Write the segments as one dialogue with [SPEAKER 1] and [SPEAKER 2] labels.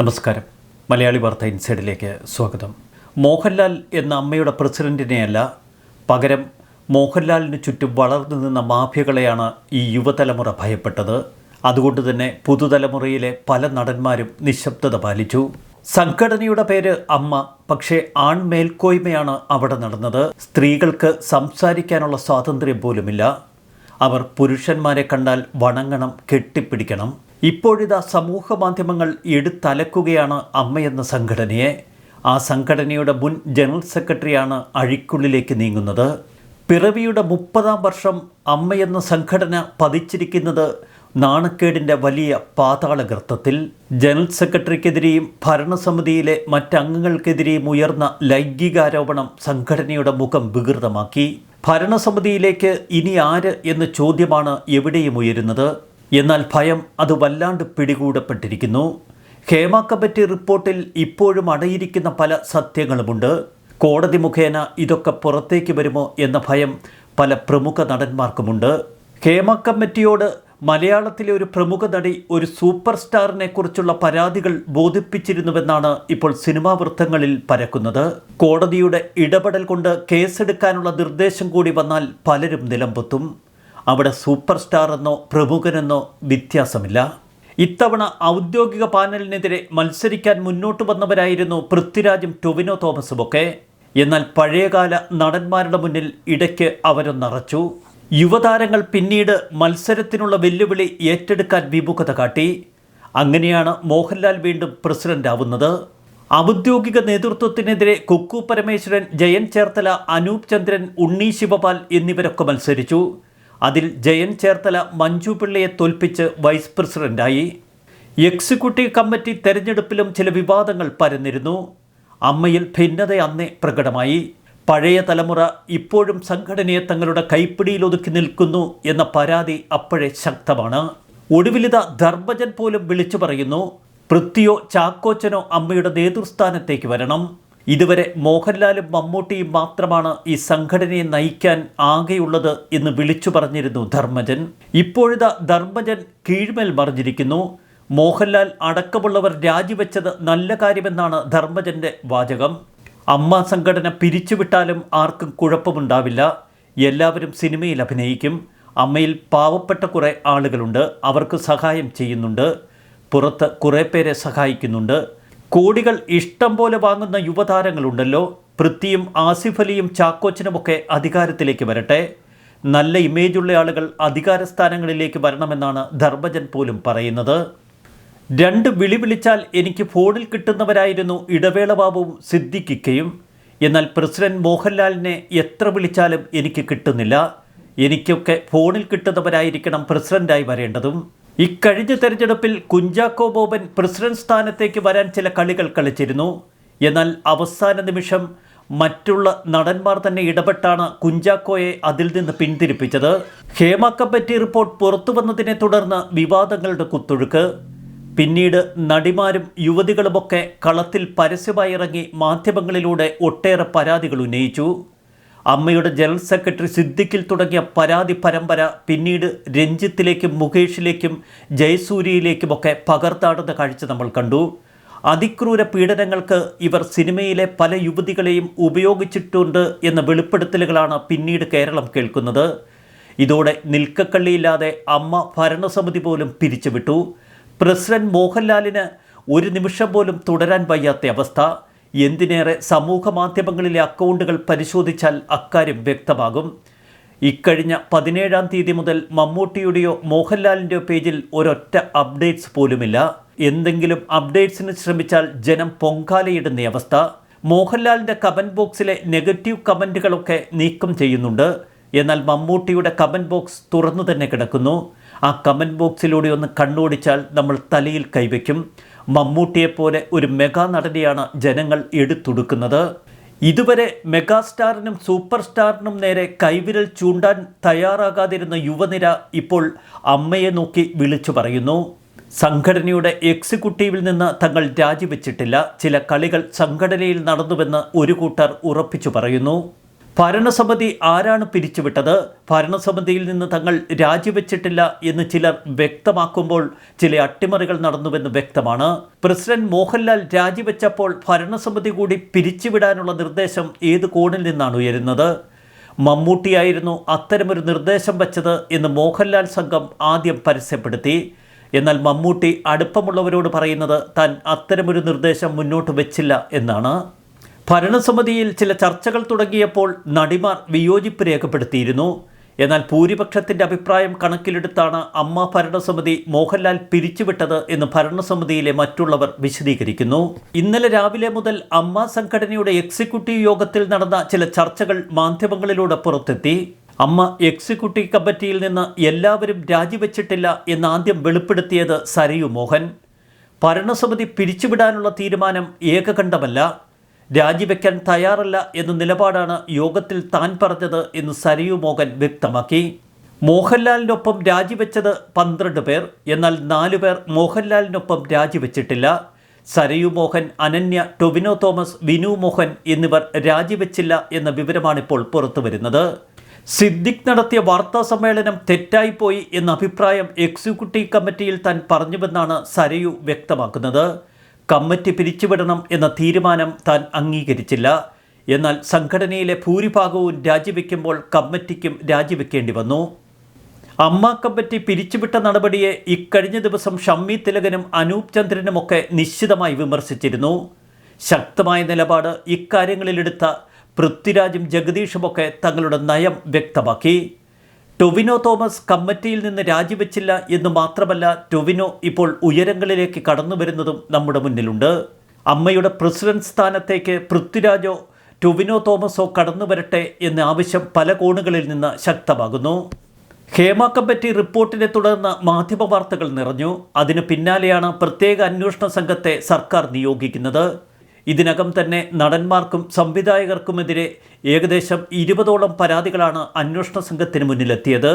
[SPEAKER 1] നമസ്കാരം. മലയാളി വാർത്ത ഇൻസൈഡിലേക്ക് സ്വാഗതം. മോഹൻലാൽ എന്ന അമ്മയുടെ പ്രസിഡന്റിനെയല്ല പകരം മോഹൻലാലിന് ചുറ്റും വളർന്നു നിന്ന മാഫിയകളെയാണ് ഈ യുവതലമുറ ഭയപ്പെട്ടത്. അതുകൊണ്ട് തന്നെ പുതുതലമുറയിലെ പല നടന്മാരും നിശബ്ദത പാലിച്ചു. സംഘടനയുടെ പേര് അമ്മ പക്ഷേ ആൺമേൽക്കോയ്മയാണ് അവിടെ നടന്നത്. സ്ത്രീകൾക്ക് സംസാരിക്കാനുള്ള സ്വാതന്ത്ര്യം പോലുമില്ല. അവർ പുരുഷന്മാരെ കണ്ടാൽ വണങ്ങണം കെട്ടിപ്പിടിക്കണം. ഇപ്പോഴിതാ സമൂഹ മാധ്യമങ്ങൾ എടുത്തലക്കുകയാണ് അമ്മയെന്ന സംഘടനയെ. ആ സംഘടനയുടെ മുൻ ജനറൽ സെക്രട്ടറിയാണ് അഴിക്കുള്ളിലേക്ക് നീങ്ങുന്നത്. പിറവിയുടെ മുപ്പതാം വർഷം അമ്മയെന്ന സംഘടന പതിച്ചിരിക്കുന്നത് നാണക്കേടിന്റെ വലിയ പാതാളഗർത്തത്തിൽ ജനറൽ സെക്രട്ടറിക്കെതിരെയും ഭരണസമിതിയിലെ മറ്റംഗങ്ങൾക്കെതിരെയും ഉയർന്ന ലൈംഗികാരോപണം സംഘടനയുടെ മുഖം വികൃതമാക്കി. ഭരണസമിതിയിലേക്ക് ഇനി ആര് എന്ന ചോദ്യമാണ് എവിടെയും ഉയരുന്നത്. എന്നാൽ ഭയം അത് വല്ലാണ്ട് പിടികൂടപ്പെട്ടിരിക്കുന്നു. ഹേമ കമ്മിറ്റി റിപ്പോർട്ടിൽ ഇപ്പോഴും അടയിരിക്കുന്ന പല സത്യങ്ങളുമുണ്ട്. കോടതി മുഖേന ഇതൊക്കെ പുറത്തേക്ക് വരുമോ എന്ന ഭയം പല പ്രമുഖ നടന്മാർക്കുമുണ്ട്. ഹേമ കമ്മിറ്റിയോട് മലയാളത്തിലെ ഒരു പ്രമുഖ നടി ഒരു സൂപ്പർ സ്റ്റാറിനെ കുറിച്ചുള്ള പരാതികൾ ബോധിപ്പിച്ചിരുന്നുവെന്നാണ് ഇപ്പോൾ സിനിമാ വൃത്തങ്ങളിൽ പരക്കുന്നത്. കോടതിയുടെ ഇടപെടൽ കൊണ്ട് കേസെടുക്കാനുള്ള നിർദ്ദേശം കൂടി വന്നാൽ പലരും നിലമ്പൊത്തും അവിടെ സൂപ്പർ സ്റ്റാർ എന്നോ പ്രമുഖനെന്നോ വ്യത്യാസമില്ല. ഇത്തവണ ഔദ്യോഗിക പാനലിനെതിരെ മത്സരിക്കാൻ മുന്നോട്ട് വന്നവരായിരുന്നു പൃഥ്വിരാജും ടൊവിനോ തോമസുമൊക്കെ. എന്നാൽ പഴയകാല നടന്മാരുടെ മുന്നിൽ ഇടയ്ക്ക് അവരൊന്നറച്ചു. യുവതാരങ്ങൾ പിന്നീട് മത്സരത്തിനുള്ള വെല്ലുവിളി ഏറ്റെടുക്കാൻ വിമുഖത കാട്ടി. അങ്ങനെയാണ് മോഹൻലാൽ വീണ്ടും പ്രസിഡന്റ് ആവുന്നത് ഔദ്യോഗിക നേതൃത്വത്തിനെതിരെ കുക്കു പരമേശ്വരൻ ജയൻ ചേർത്തല അനൂപ് ചന്ദ്രൻ ഉണ്ണി ശിവപാൽ എന്നിവരൊക്കെ മത്സരിച്ചു. അതിൽ ജയൻ ചേർത്തല മഞ്ജു പിള്ളയെ തോൽപ്പിച്ച് വൈസ് പ്രസിഡന്റായി. എക്സിക്യൂട്ടീവ് കമ്മിറ്റി തെരഞ്ഞെടുപ്പിലും ചില വിവാദങ്ങൾ പരന്നിരുന്നു. അമ്മയിൽ ഭിന്നത അന്നേ പ്രകടമായി. പഴയ തലമുറ ഇപ്പോഴും സംഘടനയെ തങ്ങളുടെ കൈപ്പിടിയിൽ ഒതുക്കി നിൽക്കുന്നു എന്ന പരാതി അപ്പോഴേ ശക്തമാണ്. ഒടുവിലിത ധർമ്മജൻ പോലും വിളിച്ചു പറയുന്നു പൃഥ്വിയോ ചാക്കോച്ചനോ അമ്മയുടെ നേതൃസ്ഥാനത്തേക്ക് വരണം. ഇതുവരെ മോഹൻലാലും മമ്മൂട്ടിയും മാത്രമാണ് ഈ സംഘടനയെ നയിക്കാൻ ആകെയുള്ളത് എന്ന് വിളിച്ചു പറഞ്ഞിരുന്നു ധർമ്മജൻ. ഇപ്പോഴിതാ ധർമ്മജൻ കീഴ്മേൽ മറിഞ്ഞിരിക്കുന്നു. മോഹൻലാൽ അടക്കമുള്ളവർ രാജിവെച്ചത് നല്ല കാര്യമെന്നാണ് ധർമ്മജന്റെ വാചകം. അമ്മ സംഘടന പിരിച്ചുവിട്ടാലും ആർക്കും കുഴപ്പമുണ്ടാവില്ല. എല്ലാവരും സിനിമയിൽ അഭിനയിക്കും. അമ്മയിൽ പാവപ്പെട്ട കുറേ ആളുകളുണ്ട്. അവർക്ക് സഹായം ചെയ്യുന്നുണ്ട്. പുറത്ത് കുറേ പേരെ സഹായിക്കുന്നുണ്ട്. കോടികൾ ഇഷ്ടം പോലെ വാങ്ങുന്ന യുവതാരങ്ങളുണ്ടല്ലോ. പൃഥ്വിയും ആസിഫ് അലിയും ചാക്കോച്ചനുമൊക്കെ അധികാരത്തിലേക്ക് വരട്ടെ. നല്ല ഇമേജുള്ള ആളുകൾ അധികാര സ്ഥാനങ്ങളിലേക്ക് വരണമെന്നാണ് ധർമ്മജൻ പോലും പറയുന്നത്. രണ്ട് വിളി വിളിച്ചാൽ എനിക്ക് ഫോണിൽ കിട്ടുന്നവരായിരുന്നു ഇടവേള ബാബുവും സിദ്ദിഖിക്കയും. എന്നാൽ പ്രസിഡന്റ് മോഹൻലാലിനെ എത്ര വിളിച്ചാലും എനിക്ക് കിട്ടുന്നില്ല. എനിക്കൊക്കെ ഫോണിൽ കിട്ടുന്നവരായിരിക്കണം പ്രസിഡന്റായി വരേണ്ടതും. ഇക്കഴിഞ്ഞ തെരഞ്ഞെടുപ്പിൽ കുഞ്ചാക്കോ ബോബൻ പ്രസിഡന്റ് സ്ഥാനത്തേക്ക് വരാൻ ചില കളികൾ കളിച്ചിരുന്നു. എന്നാൽ അവസാന നിമിഷം മറ്റുള്ള നടന്മാർ തന്നെ ഇടപെട്ടാണ് കുഞ്ചാക്കോയെ അതിൽ നിന്ന് പിന്തിരിപ്പിച്ചത്. ഹേമ കമ്മിറ്റി റിപ്പോർട്ട് പുറത്തു വന്നതിനെ തുടർന്ന് വിവാദങ്ങളുടെ കുത്തൊഴുക്ക്. പിന്നീട് നടിമാരും യുവതികളുമൊക്കെ കളത്തിൽ പരസ്യമായി ഇറങ്ങി മാധ്യമങ്ങളിലൂടെ ഒട്ടേറെ പരാതികൾ ഉന്നയിച്ചു. അമ്മയുടെ ജനറൽ സെക്രട്ടറി സിദ്ദിഖിൽ തുടങ്ങിയ പരാതി പരമ്പര പിന്നീട് രഞ്ജിത്തിലേക്കും മുകേഷിലേക്കും ജയസൂര്യയിലേക്കുമൊക്കെ പകർത്താടുന്ന കാഴ്ച നമ്മൾ കണ്ടു. അതിക്രൂര പീഡനങ്ങൾക്ക് ഇവർ സിനിമയിലെ പല യുവതികളെയും ഉപയോഗിച്ചിട്ടുണ്ട് എന്ന വെളിപ്പെടുത്തലുകളാണ് പിന്നീട് കേരളം കേൾക്കുന്നത്. ഇതോടെ നിൽക്കക്കള്ളിയില്ലാതെ അമ്മ ഭരണസമിതി പോലും പിരിച്ചുവിട്ടു. പ്രസിഡന്റ് മോഹൻലാലിന് ഒരു നിമിഷം പോലും തുടരാൻ വയ്യാത്ത അവസ്ഥ. എന്തിനേറെ സമൂഹ മാധ്യമങ്ങളിലെ അക്കൗണ്ടുകൾ പരിശോധിച്ചാൽ അക്കാര്യം വ്യക്തമാകും. ഇക്കഴിഞ്ഞ പതിനേഴാം തീയതി മുതൽ മമ്മൂട്ടിയുടെയോ മോഹൻലാലിന്റെയോ പേജിൽ ഒരൊറ്റ അപ്ഡേറ്റ്സ് പോലുമില്ല. എന്തെങ്കിലും അപ്ഡേറ്റ്സിന് ശ്രമിച്ചാൽ ജനം പൊങ്കാലയിടുന്ന അവസ്ഥ. മോഹൻലാലിന്റെ കമന്റ് ബോക്സിലെ നെഗറ്റീവ് കമന്റുകളൊക്കെ നീക്കം ചെയ്യുന്നുണ്ട്. എന്നാൽ മമ്മൂട്ടിയുടെ കമന്റ് ബോക്സ് തുറന്നു തന്നെ കിടക്കുന്നു. ആ കമന്റ് ബോക്സിലൂടെ ഒന്ന് കണ്ണോടിച്ചാൽ നമ്മൾ തലയിൽ കൈവയ്ക്കും. മമ്മൂട്ടിയെപ്പോലെ ഒരു മെഗാ നടനെയാണ് ജനങ്ങൾ എടുത്തൊടുക്കുന്നത്. ഇതുവരെ മെഗാസ്റ്റാറിനും സൂപ്പർ സ്റ്റാറിനും നേരെ കൈവിരൽ ചൂണ്ടാൻ തയ്യാറാകാതിരുന്ന യുവനിര ഇപ്പോൾ അമ്മയെ നോക്കി വിളിച്ചു പറയുന്നു. സംഘടനയുടെ എക്സിക്യൂട്ടീവിൽ നിന്ന് തങ്ങൾ രാജിവെച്ചിട്ടില്ല. ചില കളികൾ സംഘടനയിൽ നടന്നുവെന്ന് ഒരു കൂട്ടർ ഉറപ്പിച്ചു പറയുന്നു. ഭരണസമിതി ആരാണ് പിരിച്ചുവിട്ടത്? ഭരണസമിതിയിൽ നിന്ന് തങ്ങൾ രാജിവെച്ചിട്ടില്ല എന്ന് ചിലർ വ്യക്തമാക്കുമ്പോൾ ചില അട്ടിമറികൾ നടന്നുവെന്ന് വ്യക്തമാണ്. പ്രസിഡന്റ് മോഹൻലാൽ രാജിവെച്ചപ്പോൾ ഭരണസമിതി കൂടി പിരിച്ചുവിടാനുള്ള നിർദ്ദേശം ഏത് കോണിൽ നിന്നാണ് ഉയരുന്നത്? മമ്മൂട്ടിയായിരുന്നു അത്തരമൊരു നിർദ്ദേശം വച്ചത് എന്ന് മോഹൻലാൽ സംഘം ആദ്യം പരസ്യപ്പെടുത്തി. എന്നാൽ മമ്മൂട്ടി അടുപ്പമുള്ളവരോട് പറയുന്നത് താൻ അത്തരമൊരു നിർദ്ദേശം മുന്നോട്ട് വെച്ചില്ല എന്നാണ്. ഭരണസമിതിയിൽ ചില ചർച്ചകൾ തുടങ്ങിയപ്പോൾ നടിമാർ വിയോജിപ്പ് രേഖപ്പെടുത്തിയിരുന്നു. എന്നാൽ ഭൂരിപക്ഷത്തിന്റെ അഭിപ്രായം കണക്കിലെടുത്താണ് അമ്മ ഭരണസമിതി മോഹൻലാൽ പിരിച്ചുവിട്ടത് എന്ന് ഭരണസമിതിയിലെ മറ്റുള്ളവർ വിശദീകരിക്കുന്നു. ഇന്നലെ രാവിലെ മുതൽ അമ്മ സംഘടനയുടെ എക്സിക്യൂട്ടീവ് യോഗത്തിൽ നടന്ന ചില ചർച്ചകൾ മാധ്യമങ്ങളിലൂടെ പുറത്തെത്തി. അമ്മ എക്സിക്യൂട്ടീവ് കമ്മിറ്റിയിൽ നിന്ന് എല്ലാവരും രാജിവെച്ചിട്ടില്ല എന്ന് ആദ്യം വെളിപ്പെടുത്തിയത് സരയു മോഹൻ. ഭരണസമിതി പിരിച്ചുവിടാനുള്ള തീരുമാനം ഏകകണ്ഠമല്ല. രാജിവെക്കാൻ തയ്യാറല്ല എന്ന നിലപാടാണ് യോഗത്തിൽ താൻ പറഞ്ഞത് എന്ന് സരയു മോഹൻ വ്യക്തമാക്കി. മോഹൻലാലിനൊപ്പം രാജിവെച്ചത് പന്ത്രണ്ട് പേർ എന്നാൽ നാലു പേർ മോഹൻലാലിനൊപ്പം രാജിവെച്ചിട്ടില്ല. സരയു മോഹൻ അനന്യ ടൊവിനോ തോമസ് വിനു മോഹൻ എന്നിവർ രാജിവെച്ചില്ല എന്ന വിവരമാണിപ്പോൾ പുറത്തുവരുന്നത്. സിദ്ദിഖ് നടത്തിയ വാർത്താ സമ്മേളനം തെറ്റായിപ്പോയി എന്ന അഭിപ്രായം എക്സിക്യൂട്ടീവ് കമ്മിറ്റിയിൽ താൻ പറഞ്ഞുവെന്നാണ് സരയു വ്യക്തമാക്കുന്നത്. കമ്മിറ്റി പിരിച്ചുവിടണം എന്ന തീരുമാനം താൻ അംഗീകരിച്ചില്ല. എന്നാൽ സംഘടനയിലെ ഭൂരിഭാഗവും രാജിവെക്കുമ്പോൾ കമ്മിറ്റിക്കും രാജിവെക്കേണ്ടി വന്നു. അമ്മ കമ്മിറ്റി പിരിച്ചുവിട്ട നടപടിയെ ഇക്കഴിഞ്ഞ ദിവസം ഷമ്മി തിലകനും അനൂപ് ചന്ദ്രനുമൊക്കെ നിശ്ചിതമായി വിമർശിച്ചിരുന്നു. ശക്തമായ നിലപാട് ഇക്കാര്യങ്ങളിലെടുത്ത പൃഥ്വിരാജും ജഗദീഷുമൊക്കെ തങ്ങളുടെ നയം വ്യക്തമാക്കി. ടൊവിനോ തോമസ് കമ്മിറ്റിയിൽ നിന്ന് രാജിവെച്ചില്ല എന്ന് മാത്രമല്ല ടൊവിനോ ഇപ്പോൾ ഉയരങ്ങളിലേക്ക് കടന്നു വരുന്നതും നമ്മുടെ മുന്നിലുണ്ട്. അമ്മയുടെ പ്രസിഡന്റ് സ്ഥാനത്തേക്ക് പൃഥ്വിരാജോ ടൊവിനോ തോമസോ കടന്നു വരട്ടെ എന്ന ആവശ്യം പല കോണുകളിൽ നിന്ന് ശക്തമാകുന്നു. ഹേമ കമ്മിറ്റി റിപ്പോർട്ടിനെ തുടർന്ന് മാധ്യമ വാർത്തകൾ നിറഞ്ഞു. അതിന് പിന്നാലെയാണ് പ്രത്യേക അന്വേഷണ സംഘത്തെ സർക്കാർ നിയോഗിക്കുന്നത്. ഇതിനകം തന്നെ നടന്മാർക്കും സംവിധായകർക്കുമെതിരെ ഏകദേശം ഇരുപതോളം പരാതികളാണ് അന്വേഷണ സംഘത്തിന് മുന്നിലെത്തിയത്.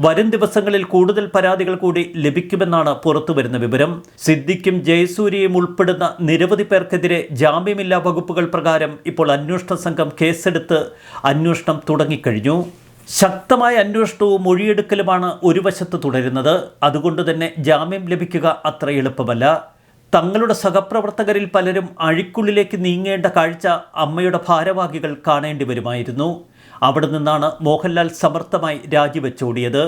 [SPEAKER 1] വരും ദിവസങ്ങളിൽ കൂടുതൽ പരാതികൾ കൂടി ലഭിക്കുമെന്നാണ് പുറത്തുവരുന്ന വിവരം. സിദ്ദിഖും ജയസൂര്യയും ഉൾപ്പെടുന്ന നിരവധി പേർക്കെതിരെ ജാമ്യമില്ലാ വകുപ്പുകൾ പ്രകാരം ഇപ്പോൾ അന്വേഷണ സംഘം കേസെടുത്ത് അന്വേഷണം തുടങ്ങിക്കഴിഞ്ഞു. ശക്തമായ അന്വേഷണവും മൊഴിയെടുക്കലുമാണ് ഒരു വശത്ത് തുടരുന്നത്. അതുകൊണ്ട് തന്നെ ജാമ്യം ലഭിക്കുക അത്ര എളുപ്പമല്ല. തങ്ങളുടെ സഹപ്രവർത്തകരിൽ പലരും അഴിക്കുള്ളിലേക്ക് നീങ്ങേണ്ട കാഴ്ച അമ്മയുടെ ഭാരവാഹികൾ കാണേണ്ടി വരുമായിരുന്നു. അവിടെ നിന്നാണ് മോഹൻലാൽ സമർത്ഥമായി രാജിവെച്ചോടിയത്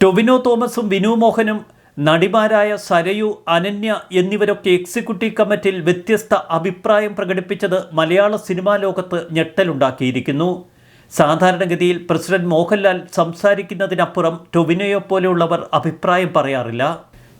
[SPEAKER 1] ടൊവിനോ തോമസും വിനു മോഹനും നടിമാരായ സരയു അനന്യ എന്നിവരൊക്കെ എക്സിക്യൂട്ടീവ് കമ്മിറ്റിയിൽ വ്യത്യസ്ത അഭിപ്രായം പ്രകടിപ്പിച്ചത് മലയാള സിനിമാ ലോകത്ത് ഞെട്ടലുണ്ടാക്കിയിരിക്കുന്നു. സാധാരണഗതിയിൽ പ്രസിഡന്റ് മോഹൻലാൽ സംസാരിക്കുന്നതിനപ്പുറം ടൊവിനോയെ പോലെയുള്ളവർ അഭിപ്രായം പറയാറില്ല.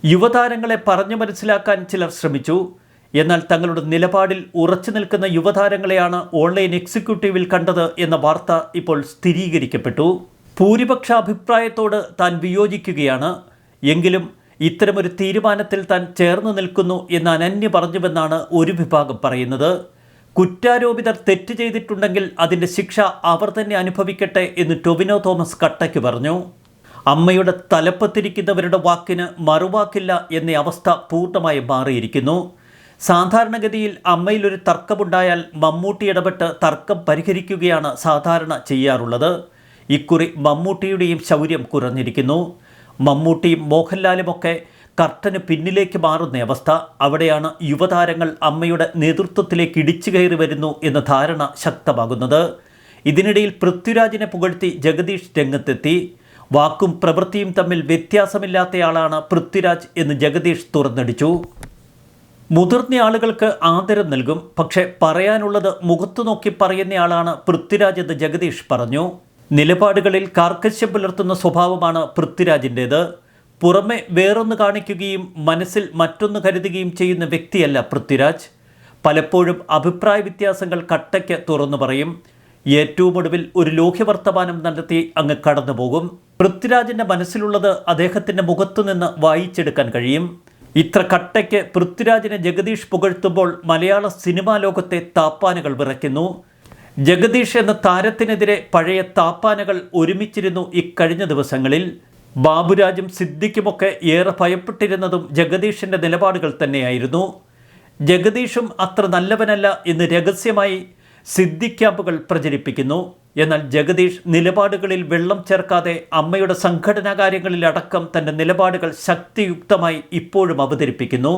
[SPEAKER 1] യുവതാരങ്ങളെ പറഞ്ഞു മനസ്സിലാക്കാൻ ചിലർ ശ്രമിച്ചു. എന്നാൽ തങ്ങളുടെ നിലപാടിൽ ഉറച്ചു നിൽക്കുന്ന യുവതാരങ്ങളെയാണ് ഓൺലൈൻ എക്സിക്യൂട്ടീവിൽ കണ്ടത് എന്ന വാർത്ത ഇപ്പോൾ സ്ഥിരീകരിക്കപ്പെട്ടു. ഭൂരിപക്ഷ അഭിപ്രായത്തോട് താൻ വിയോജിക്കുകയാണ്. എങ്കിലും ഇത്തരമൊരു തീരുമാനത്തിൽ താൻ ചേർന്ന് നിൽക്കുന്നു എന്ന് അനന്യ പറഞ്ഞുവെന്നാണ് ഒരു വിഭാഗം പറയുന്നത്. കുറ്റാരോപിതർ തെറ്റ് ചെയ്തിട്ടുണ്ടെങ്കിൽ അതിന്റെ ശിക്ഷ അവർ തന്നെ അനുഭവിക്കട്ടെ എന്ന് ടൊവിനോ തോമസ് കട്ടയ്ക്ക് പറഞ്ഞു. അമ്മയുടെ തലപ്പത്തിരിക്കുന്നവരുടെ വാക്കിന് മറുവാക്കില്ല എന്ന അവസ്ഥ പൂർണമായി മാറിയിരിക്കുന്നു. സാധാരണഗതിയിൽ അമ്മയിലൊരു തർക്കമുണ്ടായാൽ മമ്മൂട്ടി ഇടപെട്ട് തർക്കം പരിഹരിക്കുകയാണ് സാധാരണ ചെയ്യാറുള്ളത്. ഇക്കുറി മമ്മൂട്ടിയുടെയും ശൗര്യം കുറഞ്ഞിരിക്കുന്നു. മമ്മൂട്ടിയും മോഹൻലാലുമൊക്കെ കർട്ടന് പിന്നിലേക്ക് മാറുന്ന അവസ്ഥ. അവിടെയാണ് യുവതാരങ്ങൾ അമ്മയുടെ നേതൃത്വത്തിലേക്ക് ഇടിച്ചു കയറി വരുന്നു എന്ന ധാരണ ശക്തമാകുന്നത്. ഇതിനിടയിൽ പൃഥ്വിരാജിനെ പുകഴ്ത്തി ജഗദീഷ് രംഗത്തെത്തി. വാക്കും പ്രവൃത്തിയും തമ്മിൽ വ്യത്യാസമില്ലാത്തയാളാണ് പൃഥ്വിരാജ് എന്ന് ജഗദീഷ് തുറന്നടിച്ചു. മുതിർന്ന ആളുകൾക്ക് ആദരം നൽകും പക്ഷെ പറയാനുള്ളത് മുഖത്തു നോക്കി പറയുന്നയാളാണ് പൃഥ്വിരാജ് എന്ന് ജഗദീഷ് പറഞ്ഞു. നിലപാടുകളിൽ കാർക്കശ്യം പുലർത്തുന്ന സ്വഭാവമാണ് പൃഥ്വിരാജിന്റേത്. പുറമെ വേറൊന്ന് കാണിക്കുകയും മനസ്സിൽ മറ്റൊന്ന് കരുതുകയും ചെയ്യുന്ന വ്യക്തിയല്ല പൃഥ്വിരാജ്. പലപ്പോഴും അഭിപ്രായ വ്യത്യാസങ്ങൾ കട്ടയ്ക്ക് തുറന്നു പറയും. ഏറ്റവും ഒടുവിൽ ഒരു ലോഹ്യവർത്തമാനം നടത്തി അങ്ങ് കടന്നു പോകും പൃഥ്വിരാജിന്റെ മനസ്സിലുള്ളത് അദ്ദേഹത്തിന്റെ മുഖത്തു നിന്ന് വായിച്ചെടുക്കാൻ കഴിയും. ഇത്ര കട്ടയ്ക്ക് പൃഥ്വിരാജിനെ ജഗദീഷ് പുകഴ്ത്തുമ്പോൾ മലയാള സിനിമാ ലോകത്തെ താപ്പാനകൾ വിറയ്ക്കുന്നു. ജഗദീഷ് എന്ന താരത്തിനെതിരെ പഴയ താപ്പാനകൾ ഒരുമിച്ചിരുന്നു ഇക്കഴിഞ്ഞ ദിവസങ്ങളിൽ. ബാബുരാജും സിദ്ദിഖുമൊക്കെ ഏറെ ഭയപ്പെട്ടിരുന്നതും ജഗദീഷിന്റെ നിലപാടുകൾ തന്നെയായിരുന്നു. ജഗദീഷും അത്ര നല്ലവനല്ല എന്ന് രഹസ്യമായി സിദ്ധി ക്യാമ്പുകൾ പ്രചരിപ്പിക്കുന്നു. എന്നാൽ ജഗദീഷ് നിലപാടുകളിൽ വെള്ളം ചേർക്കാതെ അമ്മയുടെ സംഘടനാ കാര്യങ്ങളിലടക്കം തന്റെ നിലപാടുകൾ ശക്തിയുക്തമായി ഇപ്പോഴും അവതരിപ്പിക്കുന്നു.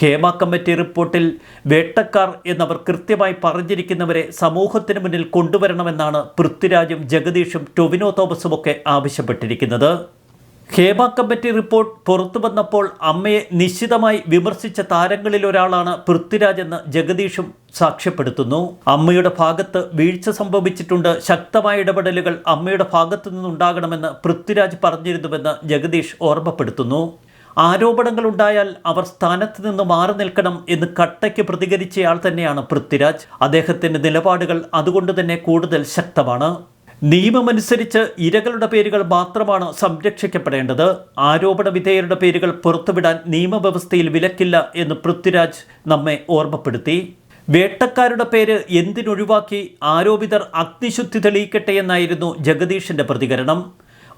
[SPEAKER 1] ഹേമ കമ്മിറ്റി റിപ്പോർട്ടിൽ വേട്ടക്കാർ എന്നവർ കൃത്യമായി പറഞ്ഞിരിക്കുന്നവരെ സമൂഹത്തിന് മുന്നിൽ കൊണ്ടുവരണമെന്നാണ് പൃഥ്വിരാജും ജഗദീഷും ടൊവിനോ തോമസും ഒക്കെ ആവശ്യപ്പെട്ടിരിക്കുന്നത്. ഹേമ കമ്മിറ്റി റിപ്പോർട്ട് പുറത്തു വന്നപ്പോൾ അമ്മയെ നിശ്ചിതമായി വിമർശിച്ച താരങ്ങളിൽ ഒരാളാണ് പൃഥ്വിരാജ് എന്ന് ജഗദീഷും സാക്ഷ്യപ്പെടുത്തുന്നു. അമ്മയുടെ ഭാഗത്ത് വീഴ്ച സംഭവിച്ചിട്ടുണ്ട്. ശക്തമായ ഇടപെടലുകൾ അമ്മയുടെ ഭാഗത്തു നിന്നുണ്ടാകണമെന്ന് പൃഥ്വിരാജ് പറഞ്ഞിരുന്നുവെന്ന് ജഗദീഷ് ഓർമ്മപ്പെടുത്തുന്നു. ആരോപണങ്ങൾ ഉണ്ടായാൽ അവർ സ്ഥാനത്ത് നിന്ന് മാറി നിൽക്കണം എന്ന് കട്ടയ്ക്ക് പ്രതികരിച്ചയാൾ തന്നെയാണ് പൃഥ്വിരാജ്. അദ്ദേഹത്തിന്റെ നിലപാടുകൾ അതുകൊണ്ട് തന്നെ കൂടുതൽ ശക്തമാണ്. നിയമമനുസരിച്ച് ഇരകളുടെ പേരുകൾ മാത്രമാണ് സംരക്ഷിക്കപ്പെടേണ്ടത്. ആരോപണ വിധേയരുടെ പേരുകൾ പുറത്തുവിടാൻ നിയമവ്യവസ്ഥയിൽ വിലക്കില്ല എന്ന് പൃഥ്വിരാജ് നമ്മെ ഓർമ്മപ്പെടുത്തി. വേട്ടക്കാരുടെ പേര് എന്തിനൊഴിവാക്കി ആരോപിതർ അഗ്നിശുദ്ധി തെളിയിക്കട്ടെ എന്നായിരുന്നു ജഗദീഷിന്റെ പ്രതികരണം.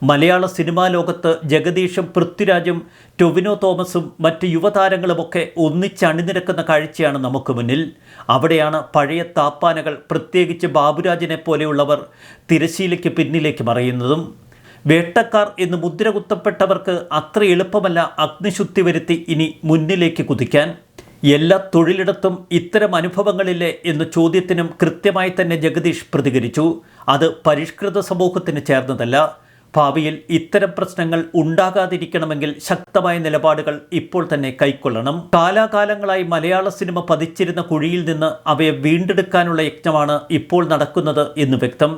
[SPEAKER 1] മലയാള സിനിമാ ലോകത്ത് ജഗദീഷും പൃഥ്വിരാജും ടൊവിനോ തോമസും മറ്റ് യുവതാരങ്ങളുമൊക്കെ ഒന്നിച്ചണിനിരക്കുന്ന കാഴ്ചയാണ് നമുക്ക് മുന്നിൽ. അവിടെയാണ് പഴയ താപ്പാനകൾ പ്രത്യേകിച്ച് ബാബുരാജിനെ പോലെയുള്ളവർ തിരശീലയ്ക്ക് പിന്നിലേക്ക് മറയുന്നതും. വേട്ടക്കാർ എന്ന് മുദ്ര കുത്തപ്പെട്ടവർക്ക് അത്ര എളുപ്പമല്ല അഗ്നിശുദ്ധി വരുത്തി ഇനി മുന്നിലേക്ക് കുതിക്കാൻ. എല്ലാ തൊഴിലിടത്തും ഇത്തരം അനുഭവങ്ങളില്ലേ എന്ന ചോദ്യത്തിനും കൃത്യമായി തന്നെ ജഗദീഷ് പ്രതികരിച്ചു. അത് പരിഷ്കൃത സമൂഹത്തിന് ചേർന്നതല്ല. ഭാവിയിൽ ഇത്തരം പ്രശ്നങ്ങൾ ഉണ്ടാകാതിരിക്കണമെങ്കിൽ ശക്തമായ നിലപാടുകൾ ഇപ്പോൾ തന്നെ കൈക്കൊള്ളണം. കാലാകാലങ്ങളായി മലയാള സിനിമ പതിച്ചിരുന്ന കുഴിയിൽ നിന്ന് അവയെ വീണ്ടെടുക്കാനുള്ള യജ്ഞമാണ് ഇപ്പോൾ നടക്കുന്നത് എന്ന് വ്യക്തം.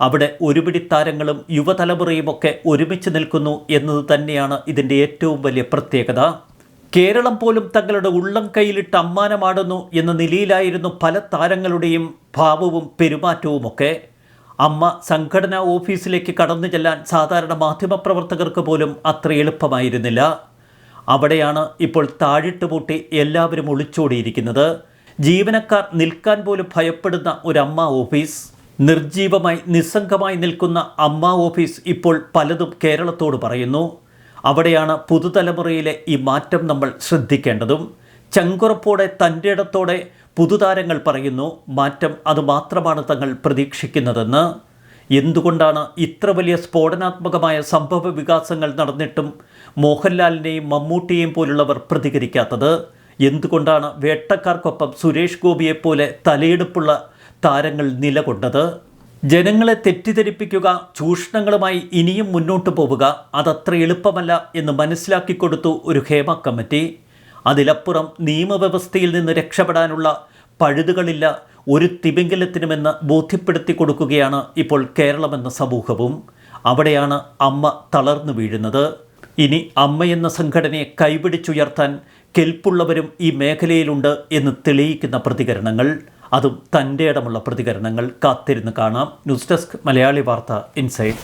[SPEAKER 1] അവിടെ ഒരുപിടി താരങ്ങളും യുവതലമുറയും ഒക്കെ ഒരുമിച്ച് നിൽക്കുന്നു എന്നത് തന്നെയാണ് ഇതിന്റെ ഏറ്റവും വലിയ പ്രത്യേകത. കേരളം പോലും തങ്ങളുടെ ഉള്ളം കയ്യിലിട്ട് അമ്മാനമാടുന്നു എന്ന നിലയിലായിരുന്നു പല താരങ്ങളുടെയും ഭാവവും പെരുമാറ്റവുമൊക്കെ. അമ്മ സംഘടനാ ഓഫീസിലേക്ക് കടന്നു ചെല്ലാൻ സാധാരണ മാധ്യമപ്രവർത്തകർക്ക് പോലും അത്ര എളുപ്പമായിരുന്നില്ല. അവിടെയാണ് ഇപ്പോൾ താഴിട്ട് പൂട്ടി എല്ലാവരും ഒളിച്ചോടിയിരിക്കുന്നത്. ജീവനക്കാർ നിൽക്കാൻ പോലും ഭയപ്പെടുന്ന ഒരു അമ്മ ഓഫീസ്. നിർജീവമായി നിസ്സംഗമായി നിൽക്കുന്ന അമ്മ ഓഫീസ് ഇപ്പോൾ പലതും കേരളത്തോട് പറയുന്നു. അവിടെയാണ് പുതുതലമുറയിലെ ഈ മാറ്റം നമ്മൾ ശ്രദ്ധിക്കേണ്ടതും. ചങ്കുറപ്പോടെ തന്റെ ഇടത്തോടെ പുതുതാരങ്ങൾ പറയുന്നു മാറ്റം അത് മാത്രമാണ് തങ്ങൾ പ്രതീക്ഷിക്കുന്നതെന്ന്. എന്തുകൊണ്ടാണ് ഇത്ര വലിയ സ്ഫോടനാത്മകമായ സംഭവ വികാസങ്ങൾ നടന്നിട്ടും മോഹൻലാലിനെയും മമ്മൂട്ടിയെയും പോലുള്ളവർ പ്രതികരിക്കാത്തത്? എന്തുകൊണ്ടാണ് വേട്ടക്കാർക്കൊപ്പം സുരേഷ് ഗോപിയെപ്പോലെ തലയെടുപ്പുള്ള താരങ്ങൾ നിലകൊണ്ടത്? ജനങ്ങളെ തെറ്റിദ്ധരിപ്പിക്കുക ചൂഷണങ്ങളുമായി ഇനിയും മുന്നോട്ട് പോവുക അതത്ര എളുപ്പമല്ല എന്ന് മനസ്സിലാക്കി കൊടുത്തു ഒരു ഹേമ കമ്മിറ്റി. അതിലപ്പുറം നിയമവ്യവസ്ഥയിൽ നിന്ന് രക്ഷപ്പെടാനുള്ള പഴുതുകളില്ല ഒരു തിമിംഗലത്തിനുമെന്ന് ബോധ്യപ്പെടുത്തി കൊടുക്കുകയാണ് ഇപ്പോൾ കേരളമെന്ന സമൂഹവും. അവിടെയാണ് അമ്മ തളർന്നു വീഴുന്നത്. ഇനി അമ്മയെന്ന സംഘടനയെ കൈപിടിച്ചുയർത്താൻ കെൽപ്പുള്ളവരും ഈ മേഖലയിലുണ്ട് എന്ന് തെളിയിക്കുന്ന പ്രതികരണങ്ങൾ. അതും തന്റെ ഇടമുള്ള പ്രതികരണങ്ങൾ. കാത്തിരുന്ന് കാണാം. ന്യൂസ് ഡെസ്ക് മലയാളി വാർത്ത ഇൻസൈഡ്